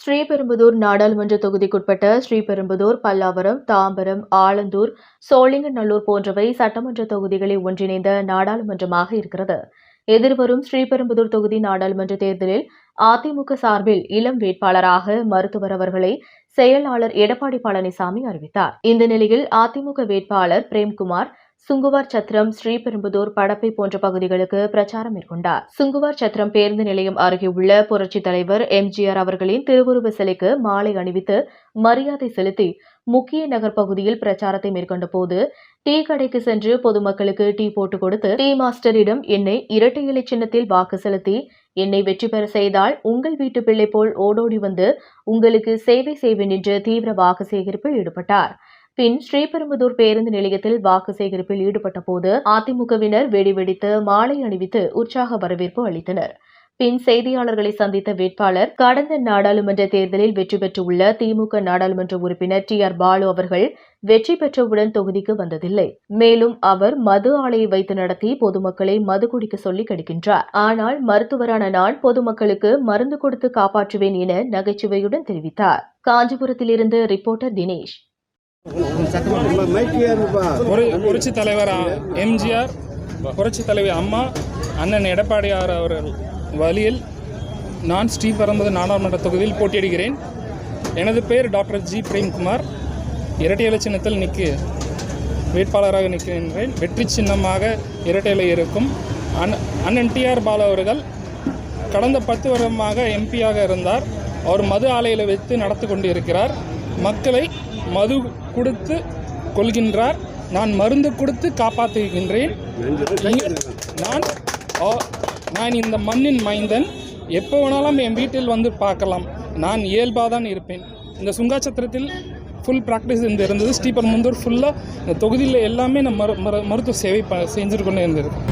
ஸ்ரீபெரும்புதூர் நாடாளுமன்ற தொகுதிக்குட்பட்ட ஸ்ரீபெரும்புதூர் பல்லாவரம் தாம்பரம் ஆலந்தூர் சோழிங்கநல்லூர் போன்றவை சட்டமன்ற தொகுதிகளை ஒன்றிணைந்த நாடாளுமன்றமாக இருக்கிறது. எதிர்வரும் ஸ்ரீபெரும்புதூர் தொகுதி நாடாளுமன்ற தேர்தலில் அதிமுக சார்பில் இளம் வேட்பாளராக மருத்துவர் அவர்களை செயலாளர் எடப்பாடி பழனிசாமி அறிவித்தார். இந்த நிலையில் அதிமுக வேட்பாளர் பிரேம்குமார் சுங்குவார் சத்திரம் ஸ்ரீபெரும்புதூர் படப்பை போன்ற பகுதிகளுக்கு பிரச்சாரம் மேற்கொண்டார். சுங்குவார் சத்திரம் பேருந்து நிலையம் அருகே உள்ள புரட்சித் தலைவர் எம்ஜிஆர் அவர்களின் திருவுருவ சிலைக்கு மாலை அணிவித்து மரியாதை செலுத்தி முக்கிய நகர் பகுதியில் பிரச்சாரத்தை மேற்கொண்ட போது டீ கடைக்கு சென்று பொதுமக்களுக்கு டீ போட்டு கொடுத்து டீ மாஸ்டரிடம் என்னை இரட்டை இலை சின்னத்தில் வாக்கு செலுத்தி என்னை வெற்றி பெற செய்தால் உங்கள் வீட்டு பிள்ளை போல் ஓடோடி வந்து உங்களுக்கு சேவை செய்வேன் என்று தீவிர வாக்கு சேகரிப்பில் ஈடுபட்டார். பின் ஸ்ரீபெரும்புதூர் பேருந்து நிலையத்தில் வாக்கு சேகரிப்பில் ஈடுபட்ட போது அதிமுகவினர் வெடி வெடித்து மாலை அணிவித்து உற்சாக வரவேற்பு அளித்தனர். பின் செய்தியாளர்களை சந்தித்த வேட்பாளர் கடந்த நாடாளுமன்ற தேர்தலில் வெற்றி பெற்றுள்ள திமுக நாடாளுமன்ற உறுப்பினர் டி ஆர் பாலு அவர்கள் வெற்றி பெற்றவுடன் தொகுதிக்கு வந்ததில்லை. மேலும் அவர் மது ஆலையை வைத்து நடத்தி பொதுமக்களை மது குடிக்க சொல்லி கடிக்கின்றார். ஆனால் மருத்துவரான நான் பொதுமக்களுக்கு மருந்து கொடுத்து காப்பாற்றுவேன் என நகைச்சுவையுடன் தெரிவித்தார். காஞ்சிபுரத்திலிருந்து ரிப்போர்ட்டர் தினேஷ். புரட்சி தலைவர் எம்ஜிஆர் புரட்சி தலைவி அம்மா அண்ணன் எடப்பாடியார் அவர்கள் வழியில் நான் ஸ்ரீபெரும்புதூர் நாடாளுமன்ற தொகுதியில் போட்டியிடுகிறேன். எனது பெயர் டாக்டர் ஜி பிரேம்குமார். இரட்டை இலை சின்னத்தில் நிற்கு வேட்பாளராக நிற்கின்றேன். வெற்றி சின்னமாக இரட்டை இலை இருக்கும். அண் அண்ணன் டிஆர் பாலு அவர்கள் கடந்த பத்து வருடமாக எம்பியாக இருந்தார். அவர் மது ஆலையில் வைத்து நடத்தி கொண்டு இருக்கிறார் மக்களை மது கொடுத்து கொள்கின்றார். நான் மருந்து கொடுத்து காப்பாற்றுகின்றேன். நான் ஆ- நான் இந்த மண்ணின் மைந்தன். எப்போ வேணாலும் என் வீட்டில் வந்து பார்க்கலாம். நான் இயல்பாக தான் இருப்பேன். இந்த சுங்காச்சத்திரத்தில் ஃபுல் ப்ராக்டிஸ் இந்த இருந்தது. ஸ்ரீபர் முந்தூர் ஃபுல்லாக இந்த தொகுதியில் எல்லாமே நான் மரு மரு- மருத்துவ சேவை ப செஞ்சுட்டு இருந்திருக்கேன்.